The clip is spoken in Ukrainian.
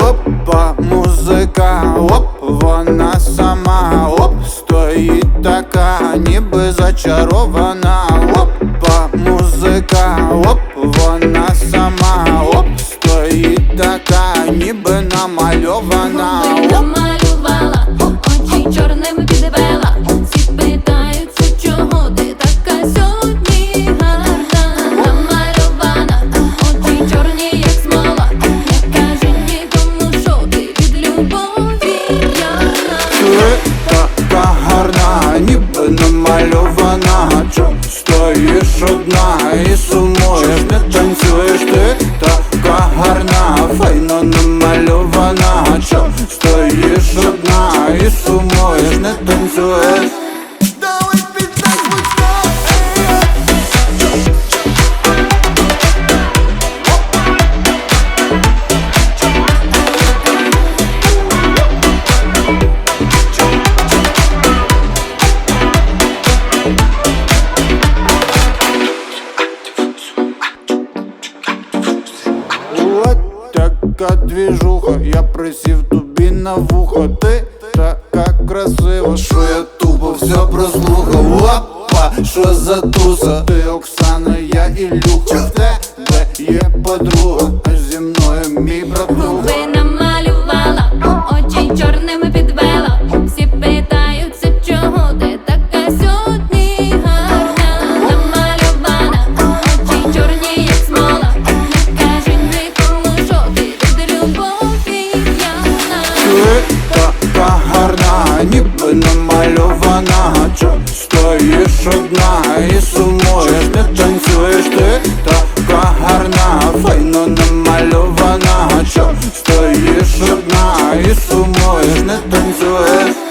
Опа, музика, оп, вона сама, оп, стоїть така, ніби зачарована, опа, музика, оп, вона сама, оп, стоїть така, ніби намальована. Одна і сумуєш, не танцюєш, ти. Така гарна, файно намальована, що стоїш? Одна і сумуєш, не танцюєш. Така двіжуха, я присів тобі на вухо. Ти така красива, що я тупо все прослухав. Опа, що за туса? Ти Оксана, я Ілюха ніби намальована. Чо стоїш одна і сумуєш, не танцюєш ти? Така гарна, файно намальована. Чо стоїш одна і сумуєш, не танцюєш